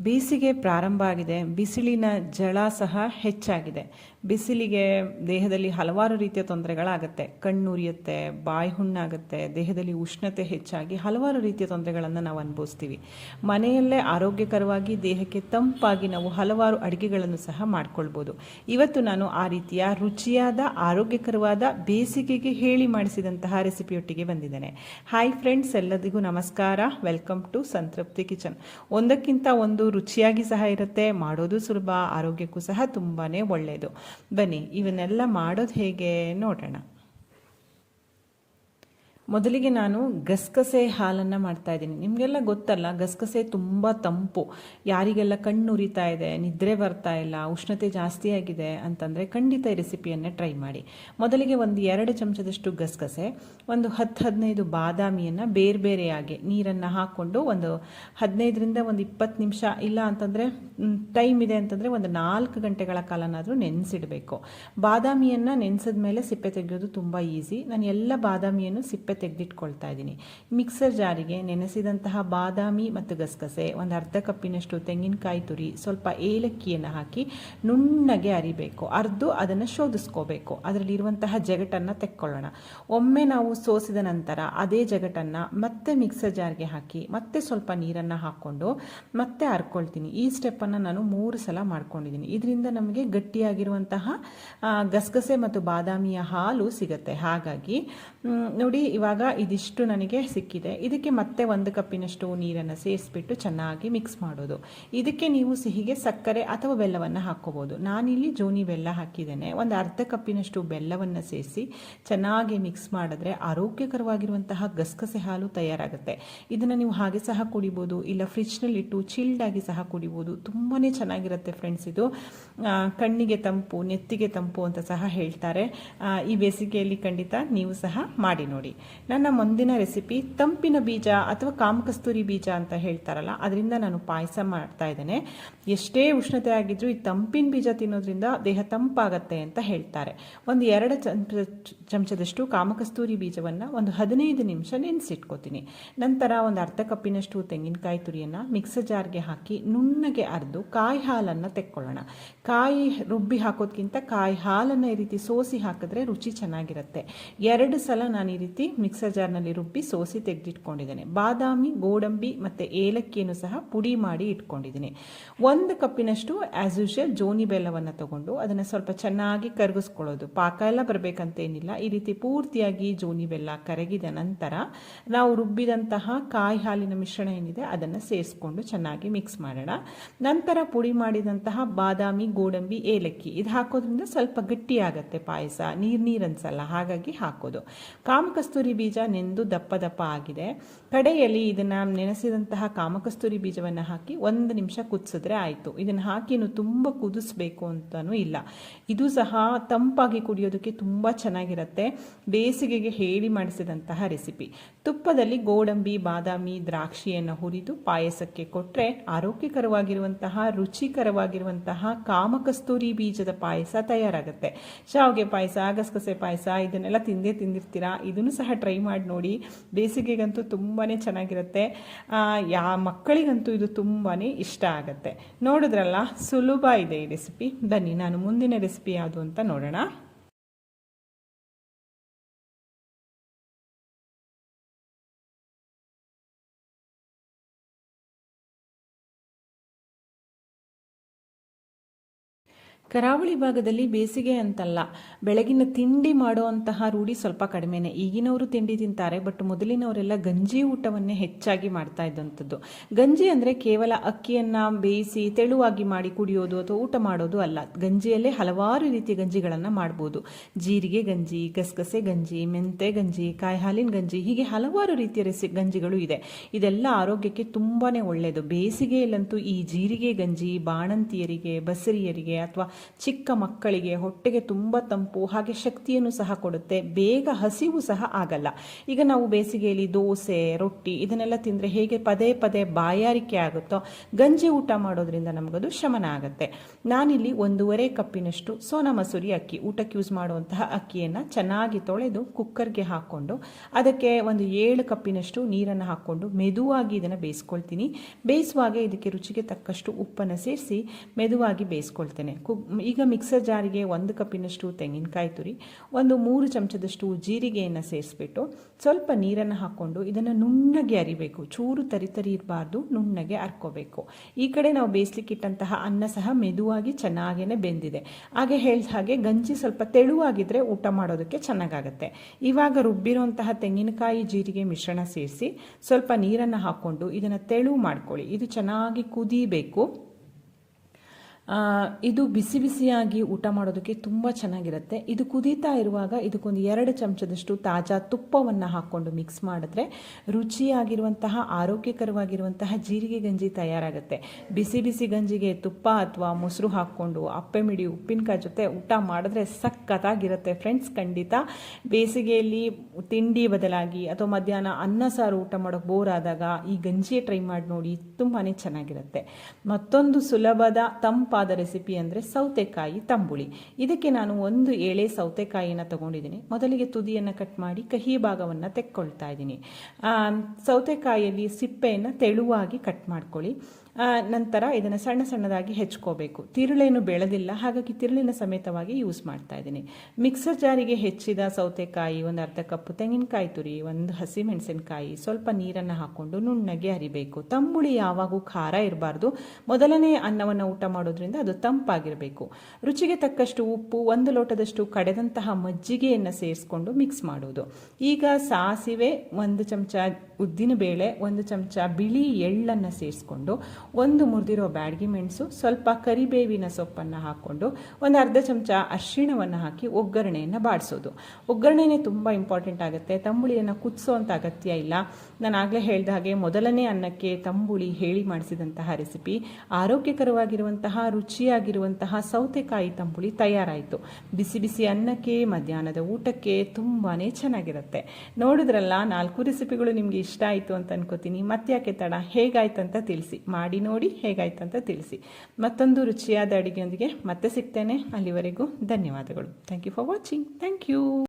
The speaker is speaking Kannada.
ಬೇಸಿಗೆ ಪ್ರಾರಂಭ ಆಗಿದೆ. ಬಿಸಿಲಿನ ಜಳ ಸಹ ಹೆಚ್ಚಾಗಿದೆ. ಬಿಸಿಲಿಗೆ ದೇಹದಲ್ಲಿ ಹಲವಾರು ರೀತಿಯ ತೊಂದರೆಗಳಾಗುತ್ತೆ. ಕಣ್ಣುರಿಯುತ್ತೆ ಬಾಯಿ ಹುಣ್ಣಾಗುತ್ತೆ, ದೇಹದಲ್ಲಿ ಉಷ್ಣತೆ ಹೆಚ್ಚಾಗಿ ಹಲವಾರು ರೀತಿಯ ತೊಂದರೆಗಳನ್ನು ನಾವು ಅನುಭವಿಸ್ತೀವಿ. ಮನೆಯಲ್ಲೇ ಆರೋಗ್ಯಕರವಾಗಿ ದೇಹಕ್ಕೆ ತಂಪಾಗಿ ನಾವು ಹಲವಾರು ಅಡುಗೆಗಳನ್ನು ಸಹ ಮಾಡ್ಕೊಳ್ಬೋದು. ಇವತ್ತು ನಾನು ಆ ರೀತಿಯ ರುಚಿಯಾದ, ಆರೋಗ್ಯಕರವಾದ ಬೇಸಿಗೆಗೆ ಹೇಳಿ ಮಾಡಿಸಿದಂತಹ ರೆಸಿಪಿಯೊಟ್ಟಿಗೆ ಬಂದಿದ್ದೇನೆ. ಹಾಯ್ ಫ್ರೆಂಡ್ಸ್ ಎಲ್ಲರಿಗೂ ನಮಸ್ಕಾರ. ವೆಲ್ಕಮ್ ಟು ಸಂತೃಪ್ತಿ ಕಿಚನ್ ಒಂದಕ್ಕಿಂತ ಒಂದು ರುಚಿಯಾಗಿ ಸಹ ಇರುತ್ತೆ ಮಾಡೋದು ಸುಲಭ ಆರೋಗ್ಯಕ್ಕೂ ಸಹ ತುಂಬಾ ಒಳ್ಳೆಯದು ಬನ್ನಿ ಇವನ್ನೆಲ್ಲ ಮಾಡೋದು ಹೇಗೆ ನೋಡೋಣ. ಮೊದಲಿಗೆ ನಾನು ಗಸಗಸೆ ಹಾಲನ್ನು ಮಾಡ್ತಾ ಇದ್ದೀನಿ. ನಿಮಗೆಲ್ಲ ಗೊತ್ತಲ್ಲ ಗಸಗಸೆ ತುಂಬ ತಂಪು. ಯಾರಿಗೆಲ್ಲ ಕಣ್ಣು ಉರಿತಾ ಇದೆ, ನಿದ್ರೆ ಬರ್ತಾ ಇಲ್ಲ, ಉಷ್ಣತೆ ಜಾಸ್ತಿ ಆಗಿದೆ ಅಂತಂದರೆ ಖಂಡಿತ ಈ ರೆಸಿಪಿಯನ್ನೇ ಟ್ರೈ ಮಾಡಿ. ಮೊದಲಿಗೆ ಒಂದು ಎರಡು ಚಮಚದಷ್ಟು ಗಸಗಸೆ ಒಂದು ಹತ್ತು ಹದಿನೈದು ಬಾದಾಮಿಯನ್ನು ಬೇರೆ ಬೇರೆಯಾಗಿ ನೀರನ್ನು ಹಾಕ್ಕೊಂಡು ಒಂದು ಹದಿನೈದರಿಂದ ಒಂದು ಇಪ್ಪತ್ತು ನಿಮಿಷ ಇಲ್ಲ ಅಂತಂದರೆ ಟೈಮ್ ಇದೆ ಅಂತಂದರೆ ಒಂದು ನಾಲ್ಕು ಗಂಟೆಗಳ ಕಾಲನಾದರೂ ನೆನೆಸಿಡಬೇಕು. ಬಾದಾಮಿಯನ್ನು ನೆನೆಸಿದ ಮೇಲೆ ಸಿಪ್ಪೆ ತೆಗೆಯೋದು ತುಂಬ ಈಸಿ. ನಾನು ಎಲ್ಲ ಬಾದಾಮಿಯನ್ನು ಸಿಪ್ಪೆ ತೆಗೆದಿಟ್ಕೊಳ್ತಾ ಇದ್ದೀನಿ. ಮಿಕ್ಸರ್ ಜಾರಿಗೆ ನೆನೆಸಿದಂತಹ ಬಾದಾಮಿ ಮತ್ತು ಗಸಗಸೆ, ಒಂದು ಅರ್ಧ ಕಪ್ಪಿನಷ್ಟು ತೆಂಗಿನಕಾಯಿ ತುರಿ, ಸ್ವಲ್ಪ ಏಲಕ್ಕಿಯನ್ನು ಹಾಕಿ ನುಣ್ಣಗೆ ಅರಿಬೇಕು. ಅರ್ದು ಅದನ್ನು ಶೋಧಿಸ್ಕೋಬೇಕು. ಅದರಲ್ಲಿರುವಂತಹ ಜಗಟನ್ನು ತೆಕ್ಕೊಳ್ಳೋಣ. ಒಮ್ಮೆ ನಾವು ಸೋಸಿದ ನಂತರ ಅದೇ ಜಗಟನ್ನು ಮತ್ತೆ ಮಿಕ್ಸರ್ ಜಾರ್ಗೆ ಹಾಕಿ, ಮತ್ತೆ ಸ್ವಲ್ಪ ನೀರನ್ನು ಹಾಕ್ಕೊಂಡು ಮತ್ತೆ ಹರ್ಕೊಳ್ತೀನಿ ಈ ಸ್ಟೆಪ್ಪನ್ನು ನಾನು ಮೂರು ಸಲ ಮಾಡ್ಕೊಂಡಿದ್ದೀನಿ. ಇದರಿಂದ ನಮಗೆ ಗಟ್ಟಿಯಾಗಿರುವಂತಹ ಗಸಗಸೆ ಮತ್ತು ಬಾದಾಮಿಯ ಹಾಲು ಸಿಗುತ್ತೆ. ಹಾಗಾಗಿ ನೋಡಿ ಇವಾಗ ಇದಿಷ್ಟು ನನಗೆ ಸಿಕ್ಕಿದೆ. ಇದಕ್ಕೆ ಮತ್ತೆ ಒಂದು ಕಪ್ಪಿನಷ್ಟು ನೀರನ್ನು ಸೇರಿಸ್ಬಿಟ್ಟು ಚೆನ್ನಾಗಿ ಮಿಕ್ಸ್ ಮಾಡೋದು. ಇದಕ್ಕೆ ನೀವು ಸಿಹಿಗೆ ಸಕ್ಕರೆ ಅಥವಾ ಬೆಲ್ಲವನ್ನು ಹಾಕ್ಕೋಬೋದು. ನಾನಿಲ್ಲಿ ಜೋನಿ ಬೆಲ್ಲ ಹಾಕಿದ್ದೇನೆ. ಒಂದು ಅರ್ಧ ಕಪ್ಪಿನಷ್ಟು ಬೆಲ್ಲವನ್ನು ಸೇರಿಸಿ ಚೆನ್ನಾಗಿ ಮಿಕ್ಸ್ ಮಾಡಿದ್ರೆ ಆರೋಗ್ಯಕರವಾಗಿರುವಂತಹ ಗಸಗಸೆ ಹಾಲು ತಯಾರಾಗುತ್ತೆ. ಇದನ್ನು ನೀವು ಹಾಗೆ ಸಹ ಕುಡಿಬೋದು. ಇಲ್ಲ ಫ್ರಿಜ್ನಲ್ಲಿಟ್ಟು ಚಿಲ್ಡಾಗಿ ಸಹ ಕುಡಿಬೋದು. ತುಂಬಾ ಚೆನ್ನಾಗಿರುತ್ತೆ ಫ್ರೆಂಡ್ಸ್ ಇದು. ಕಣ್ಣಿಗೆ ತಂಪು, ನೆತ್ತಿಗೆ ತಂಪು ಅಂತ ಸಹ ಹೇಳ್ತಾರೆ. ಈ ಬೇಸಿಗೆಯಲ್ಲಿ ಖಂಡಿತ ನೀವು ಸಹ ಮಾಡಿ ನೋಡಿ. ನನ್ನ ಮುಂದಿನ ರೆಸಿಪಿ ತಂಪಿನ ಬೀಜ ಅಥವಾ ಕಾಮಕಸ್ತೂರಿ ಬೀಜ ಅಂತ ಹೇಳ್ತಾರಲ್ಲ, ಅದರಿಂದ ನಾನು ಪಾಯಸ ಮಾಡ್ತಾ ಇದ್ದೇನೆ. ಎಷ್ಟೇ ಉಷ್ಣತೆ ಆಗಿದ್ರೂ ಈ ತಂಪಿನ ಬೀಜ ತಿನ್ನೋದ್ರಿಂದ ದೇಹ ತಂಪಾಗತ್ತೆ ಅಂತ ಹೇಳ್ತಾರೆ. ಒಂದು ಎರಡು ಚಮಚ, ಚಮಚದಷ್ಟು ಕಾಮಕಸ್ತೂರಿ ಬೀಜವನ್ನು ಒಂದು ಹದಿನೈದು ನಿಮಿಷ ನೆನೆಸಿಟ್ಕೋತೀನಿ. ನಂತರ ಒಂದು ಅರ್ಧ ಕಪ್ಪಿನಷ್ಟು ತೆಂಗಿನಕಾಯಿ ತುರಿಯನ್ನು ಮಿಕ್ಸರ್ ಜಾರ್ಗೆ ಹಾಕಿ ನುಣ್ಣಗೆ ಅರೆದು ಕಾಯಿ ಹಾಲನ್ನು ತೆಕ್ಕೊಳ್ಳೋಣ. ಕಾಯಿ ರುಬ್ಬಿ ಹಾಕೋದ್ಕಿಂತ ಕಾಯಿ ಹಾಲನ್ನು ಈ ರೀತಿ ಸೋಸಿ ಹಾಕಿದ್ರೆ ರುಚಿ ಚೆನ್ನಾಗಿರುತ್ತೆ. ಎರಡು ಸಲ ನಾನು ಈ ರೀತಿ ಮಿಕ್ಸರ್ ಜಾರ್ನಲ್ಲಿ ರುಬ್ಬಿ ಸೋಸಿ ತೆಗೆದಿಟ್ಕೊಂಡಿದ್ದೇನೆ. ಬಾದಾಮಿ, ಗೋಡಂಬಿ ಮತ್ತು ಏಲಕ್ಕಿಯನ್ನು ಸಹ ಪುಡಿ ಮಾಡಿ ಇಟ್ಕೊಂಡಿದ್ದೀನಿ. ಒಂದು ಕಪ್ಪಿನಷ್ಟು ಆ್ಯಸ್ ಯೂಶಲ್ ಜೋನಿ ಬೆಲ್ಲವನ್ನು ತಗೊಂಡು ಅದನ್ನು ಸ್ವಲ್ಪ ಚೆನ್ನಾಗಿ ಕರಗಿಸ್ಕೊಳ್ಳೋದು. ಪಾಕ ಎಲ್ಲ ಬರಬೇಕಂತೇನಿಲ್ಲ ಈ ರೀತಿ ಪೂರ್ತಿಯಾಗಿ ಜೋನಿ ಬೆಲ್ಲ ಕರಗಿದ ನಂತರ ನಾವು ರುಬ್ಬಿದಂತಹ ಕಾಯಿ ಹಾಲಿನ ಮಿಶ್ರಣ ಏನಿದೆ ಅದನ್ನು ಸೇರಿಸ್ಕೊಂಡು ಚೆನ್ನಾಗಿ ಮಿಕ್ಸ್ ಮಾಡೋಣ. ನಂತರ ಪುಡಿ ಮಾಡಿದಂತಹ ಬಾದಾಮಿ, ಗೋಡಂಬಿ, ಏಲಕ್ಕಿ ಇದು ಹಾಕೋದ್ರಿಂದ ಸ್ವಲ್ಪ ಗಟ್ಟಿಯಾಗತ್ತೆ ಪಾಯಸ. ನೀರು ನೀರು ಅನ್ಸಲ್ಲ. ಹಾಗಾಗಿ ಹಾಕೋದು. ಕಾಮಕಸ್ತೂರಿ ಬೀಜ ನೆಂದು ದಪ್ಪ ದಪ್ಪ ಆಗಿದೆ. ಕಡೆಯಲ್ಲಿ ಇದನ್ನು ನೆನೆಸಿದಂತಹ ಕಾಮಕಸ್ತೂರಿ ಬೀಜವನ್ನು ಹಾಕಿ ಒಂದು ನಿಮಿಷ ಕುದಿಸಿದ್ರೆ ಆಯಿತು. ಇದನ್ನು ಹಾಕಿ ಇನ್ನು ತುಂಬ ಕುದಿಸ್ಬೇಕು ಅಂತಲೂ ಇಲ್ಲ. ಇದು ಸಹ ತಂಪಾಗಿ ಕುಡಿಯೋದಕ್ಕೆ ತುಂಬ ಚೆನ್ನಾಗಿರುತ್ತೆ. ಬೇಸಿಗೆಗೆ ಹೇಳಿ ಮಾಡಿಸಿದಂತಹ ರೆಸಿಪಿ. ತುಪ್ಪದಲ್ಲಿ ಗೋಡಂಬಿ, ಬಾದಾಮಿ, ದ್ರಾಕ್ಷಿಯನ್ನು ಹುರಿದು ಪಾಯಸಕ್ಕೆ ಕೊಟ್ಟರೆ ಆರೋಗ್ಯಕರವಾಗಿರುವಂತಹ, ರುಚಿಕರವಾಗಿರುವಂತಹ ಕಾಮಕಸ್ತೂರಿ ಬೀಜದ ಪಾಯಸ ತಯಾರಾಗುತ್ತೆ. ಶಾವಿಗೆ ಪಾಯಸ ಗಸಗಸೆ ಪಾಯಸ, ಇದನ್ನೆಲ್ಲ ತಿಂದೇ ತಿಂದಿರ್ತೀರಾ? ಇದನ್ನು ಸಹ ಟ್ರೈ ಮಾಡಿ ನೋಡಿ. ಬೇಸಿಗೆಗಂತೂ ತುಂಬಾ ಚೆನ್ನಾಗಿರುತ್ತೆ. ಯಾ, ಮಕ್ಕಳಿಗಂತೂ ಇದು ತುಂಬಾ ಇಷ್ಟ ಆಗುತ್ತೆ. ನೋಡಿದ್ರಲ್ಲ, ಸುಲಭ ಇದೆ ಈ ರೆಸಿಪಿ ಬನ್ನಿ, ನಾನು ಮುಂದಿನ ರೆಸಿಪಿ ಯಾವುದು ಅಂತ ನೋಡೋಣ. ಕರಾವಳಿ ಭಾಗದಲ್ಲಿ ಬೇಸಿಗೆ ಅಂತಲ್ಲ, ಬೆಳಗಿನ ತಿಂಡಿ ಮಾಡುವಂತಹ ರೂಢಿ ಸ್ವಲ್ಪ ಕಡಿಮೆನೆ. ಈಗಿನವರು ತಿಂಡಿ ತಿಂತಾರೆ, ಬಟ್ ಮೊದಲಿನವರೆಲ್ಲ ಗಂಜಿ ಊಟವನ್ನೇ ಹೆಚ್ಚಾಗಿ ಮಾಡ್ತಾ ಇದ್ದಂಥದ್ದು. ಗಂಜಿ ಅಂದರೆ ಕೇವಲ ಅಕ್ಕಿಯನ್ನು ಬೇಯಿಸಿ ತೆಳುವಾಗಿ ಮಾಡಿ ಕುಡಿಯೋದು ಅಥವಾ ಊಟ ಮಾಡೋದು ಅಲ್ಲ. ಗಂಜಿಯಲ್ಲೇ ಹಲವಾರು ರೀತಿಯ ಗಂಜಿಗಳನ್ನು ಮಾಡ್ಬೋದು. ಜೀರಿಗೆ ಗಂಜಿ, ಗಸಗಸೆ ಗಂಜಿ, ಮೆಂತೆ ಗಂಜಿ ಕಾಯಿ ಹಾಲಿನ ಗಂಜಿ, ಹೀಗೆ ಹಲವಾರು ರೀತಿಯ ರೆಸಿ ಗಂಜಿಗಳು ಇದೆ. ಇದೆಲ್ಲ ಆರೋಗ್ಯಕ್ಕೆ ತುಂಬಾ ಒಳ್ಳೆಯದು ಬೇಸಿಗೆಯಲ್ಲಂತೂ ಈ ಜೀರಿಗೆ ಗಂಜಿ, ಬಾಣಂತಿಯರಿಗೆ, ಬಸರಿಯರಿಗೆ ಅಥವಾ ಚಿಕ್ಕ ಮಕ್ಕಳಿಗೆ ಹೊಟ್ಟೆಗೆ ತುಂಬ ತಂಪು, ಹಾಗೆ ಶಕ್ತಿಯನ್ನು ಸಹ ಕೊಡುತ್ತೆ. ಬೇಗ ಹಸಿವು ಸಹ ಆಗಲ್ಲ. ಈಗ ನಾವು ಬೇಸಿಗೆಯಲ್ಲಿ ದೋಸೆ, ರೊಟ್ಟಿ ಇದನ್ನೆಲ್ಲ ತಿಂದರೆ ಹೇಗೆ ಪದೇ ಪದೇ ಬಾಯಾರಿಕೆ ಆಗುತ್ತೋ, ಗಂಜಿ ಊಟ ಮಾಡೋದ್ರಿಂದ ನಮಗದು ಶಮನ ಆಗುತ್ತೆ. ನಾನಿಲ್ಲಿ ಒಂದೂವರೆ ಕಪ್ಪಿನಷ್ಟು ಸೋನಾ ಮಸೂರಿ ಅಕ್ಕಿ, ಊಟಕ್ಕೆ ಯೂಸ್ ಮಾಡುವಂತಹ ಅಕ್ಕಿಯನ್ನು ಚೆನ್ನಾಗಿ ತೊಳೆದು ಕುಕ್ಕರ್ಗೆ ಹಾಕ್ಕೊಂಡು, ಅದಕ್ಕೆ ಒಂದು ಏಳು ಕಪ್ಪಿನಷ್ಟು ನೀರನ್ನು ಹಾಕ್ಕೊಂಡು ಮೆದುವಾಗಿ ಇದನ್ನು ಬೇಯಿಸ್ಕೊಳ್ತೀನಿ. ಬೇಯಿಸುವಾಗ ಇದಕ್ಕೆ ರುಚಿಗೆ ತಕ್ಕಷ್ಟು ಉಪ್ಪನ್ನು ಸೇರಿಸಿ ಮೆದುವಾಗಿ ಬೇಯಿಸ್ಕೊಳ್ತೇನೆ. ಕು ಈಗ ಮಿಕ್ಸರ್ ಜಾರಿಗೆ ಒಂದು ಕಪ್ಪಿನಷ್ಟು ತೆಂಗಿನಕಾಯಿ ತುರಿ, ಒಂದು ಮೂರು ಚಮಚದಷ್ಟು ಜೀರಿಗೆಯನ್ನು ಸೇರಿಸ್ಬಿಟ್ಟು ಸ್ವಲ್ಪ ನೀರನ್ನು ಹಾಕ್ಕೊಂಡು ಇದನ್ನು ನುಣ್ಣಗೆ ಅರಿಬೇಕು. ಚೂರು ತರಿತರಿ ಇರಬಾರ್ದು, ನುಣ್ಣಗೆ ಅರ್ಕೋಬೇಕು. ಈ ಕಡೆ ನಾವು ಬೇಯಿಸ್ಲಿಕ್ಕಿಟ್ಟಂತಹ ಅನ್ನ ಸಹ ಮೆದುವಾಗಿ ಚೆನ್ನಾಗೇ ಬೆಂದಿದೆ. ಹಾಗೆ ಹೇಳಿದ ಹಾಗೆ ಗಂಜಿ ಸ್ವಲ್ಪ ತೆಳುವಾಗಿದ್ದರೆ ಊಟ ಮಾಡೋದಕ್ಕೆ ಚೆನ್ನಾಗಾಗುತ್ತೆ. ಇವಾಗ ರುಬ್ಬಿರುವಂತಹ ತೆಂಗಿನಕಾಯಿ ಜೀರಿಗೆ ಮಿಶ್ರಣ ಸೇರಿಸಿ ಸ್ವಲ್ಪ ನೀರನ್ನು ಹಾಕ್ಕೊಂಡು ಇದನ್ನು ತೆಳು ಮಾಡ್ಕೊಳ್ಳಿ. ಇದು ಚೆನ್ನಾಗಿ ಕುದೀಬೇಕು. ಇದು ಬಿಸಿ ಬಿಸಿಯಾಗಿ ಊಟ ಮಾಡೋದಕ್ಕೆ ತುಂಬ ಚೆನ್ನಾಗಿರುತ್ತೆ. ಇದು ಕುದೀತಾ ಇರುವಾಗ ಇದಕ್ಕೊಂದು ಎರಡು ಚಮಚದಷ್ಟು ತಾಜಾ ತುಪ್ಪವನ್ನು ಹಾಕ್ಕೊಂಡು ಮಿಕ್ಸ್ ಮಾಡಿದ್ರೆ ರುಚಿಯಾಗಿರುವಂತಹ, ಆರೋಗ್ಯಕರವಾಗಿರುವಂತಹ ಜೀರಿಗೆ ಗಂಜಿ ತಯಾರಾಗುತ್ತೆ. ಬಿಸಿ ಬಿಸಿ ಗಂಜಿಗೆ ತುಪ್ಪ ಅಥವಾ ಮೊಸರು ಹಾಕ್ಕೊಂಡು ಅಪ್ಪೆ ಮಿಡಿ ಉಪ್ಪಿನಕಾಯಿ ಜೊತೆ ಊಟ ಮಾಡಿದ್ರೆ ಸಖತ್ತಾಗಿರುತ್ತೆ ಫ್ರೆಂಡ್ಸ್ ಖಂಡಿತ. ಬೇಸಿಗೆಯಲ್ಲಿ ತಿಂಡಿ ಬದಲಾಗಿ ಅಥವಾ ಮಧ್ಯಾಹ್ನ ಅನ್ನ ಸಾರು ಊಟ ಮಾಡೋಕ್ಕೆ ಬೋರ್ ಆದಾಗ ಈ ಗಂಜಿ ಟ್ರೈ ಮಾಡಿ ನೋಡಿ ತುಂಬಾ ಚೆನ್ನಾಗಿರುತ್ತೆ. ಮತ್ತೊಂದು ಸುಲಭದ ತಂಪಾದ ರೆಸಿಪಿ ಅಂದರೆ ಸೌತೆಕಾಯಿ ತಂಬುಳಿ. ಇದಕ್ಕೆ ನಾನು ಒಂದು ಎಳೆ ಸೌತೆಕಾಯಿನ ತಗೊಂಡಿದ್ದೀನಿ. ಮೊದಲಿಗೆ ತುದಿಯನ್ನು ಕಟ್ ಮಾಡಿ ಕಹಿ ಭಾಗವನ್ನು ತೆಕ್ಕೊಳ್ತಾ ಇದ್ದೀನಿ. ಸೌತೆಕಾಯಿಯಲ್ಲಿ ಸಿಪ್ಪೆಯನ್ನು ತೆಳುವಾಗಿ ಕಟ್ ಮಾಡ್ಕೊಳ್ಳಿ. ನಂತರ ಇದನ್ನು ಸಣ್ಣ ಸಣ್ಣದಾಗಿ ಹೆಚ್ಕೋಬೇಕು. ತಿರುಳೇನು ಬೆಳೆದಿಲ್ಲ, ಹಾಗಾಗಿ ತಿರುಳಿನ ಸಮೇತವಾಗಿ ಯೂಸ್ ಮಾಡ್ತಾ ಇದ್ದೀನಿ. ಮಿಕ್ಸರ್ ಜಾರಿಗೆ ಹೆಚ್ಚಿದ ಸೌತೆಕಾಯಿ, ಒಂದು ಅರ್ಧ ಕಪ್ಪು ತೆಂಗಿನಕಾಯಿ ತುರಿ, ಒಂದು ಹಸಿ ಮೆಣಸಿನಕಾಯಿ, ಸ್ವಲ್ಪ ನೀರನ್ನು ಹಾಕ್ಕೊಂಡು ನುಣ್ಣಗೆ ಅರಿಬೇಕು ತಂಬುಳಿ ಯಾವಾಗೂ ಖಾರ ಇರಬಾರ್ದು. ಮೊದಲನೇ ಅನ್ನವನ್ನು ಊಟ ಮಾಡೋದ್ರಿಂದ ಅದು ತಂಪಾಗಿರಬೇಕು. ರುಚಿಗೆ ತಕ್ಕಷ್ಟು ಉಪ್ಪು, ಒಂದು ಲೋಟದಷ್ಟು ಕಡೆದಂತಹ ಮಜ್ಜಿಗೆಯನ್ನು ಸೇರಿಸ್ಕೊಂಡು ಮಿಕ್ಸ್ ಮಾಡೋದು ಈಗ ಸಾಸಿವೆ, ಒಂದು ಚಮಚ ಉದ್ದಿನ ಬೇಳೆ, ಒಂದು ಚಮಚ ಬಿಳಿ ಎಳ್ಳನ್ನು ಸೇರಿಸ್ಕೊಂಡು, ಒಂದು ಮುರಿದಿರೋ ಬ್ಯಾಡಗಿ ಮೆಣಸು, ಸ್ವಲ್ಪ ಕರಿಬೇವಿನ ಸೊಪ್ಪನ್ನು ಹಾಕ್ಕೊಂಡು, ಒಂದು ಅರ್ಧ ಚಮಚ ಅರಿಶಿಣವನ್ನು ಹಾಕಿ ಒಗ್ಗರಣೆಯನ್ನು ಬಾಡಿಸೋದು. ಒಗ್ಗರಣೆನೇ ತುಂಬ ಇಂಪಾರ್ಟೆಂಟ್ ಆಗುತ್ತೆ. ತಂಬುಳಿಯನ್ನು ಕುದಿಸೋವಂಥ ಅಗತ್ಯ ಇಲ್ಲ. ನಾನು ಆಗಲೇ ಹೇಳಿದ ಹಾಗೆ ಮೊದಲನೇ ಅನ್ನಕ್ಕೆ ತಂಬುಳಿ ಹೇಳಿ ಮಾಡಿಸಿದಂತಹ ರೆಸಿಪಿ ಆರೋಗ್ಯಕರವಾಗಿರುವಂತಹ ರುಚಿಯಾಗಿರುವಂತಹ ಸೌತೆಕಾಯಿ ತಂಬುಳಿ ತಯಾರಾಯಿತು. ಬಿಸಿ ಬಿಸಿ ಅನ್ನಕ್ಕೆ, ಮಧ್ಯಾಹ್ನದ ಊಟಕ್ಕೆ ತುಂಬಾ ಚೆನ್ನಾಗಿರುತ್ತೆ. ನೋಡಿದ್ರಲ್ಲ, ನಾಲ್ಕು ರೆಸಿಪಿಗಳು ನಿಮಗೆ ಇಷ್ಟ ಆಯಿತು ಅಂತ ಅನ್ಕೋತೀನಿ. ಮತ್ತ್ಯಾಕೆ ತಡ? ಹೇಗಾಯ್ತು ಅಂತ ತಿಳಿಸಿ. ಮಾಡಿ ನೋಡಿ, ಹೇಗಾಯ್ತು ಅಂತ ತಿಳಿಸಿ. ಮತ್ತೊಂದು ರುಚಿಯಾದ ಅಡುಗೆಯೊಂದಿಗೆ ಮತ್ತೆ ಸಿಗ್ತೇನೆ. ಅಲ್ಲಿವರೆಗೂ ಧನ್ಯವಾದಗಳು. Thank you for watching thank you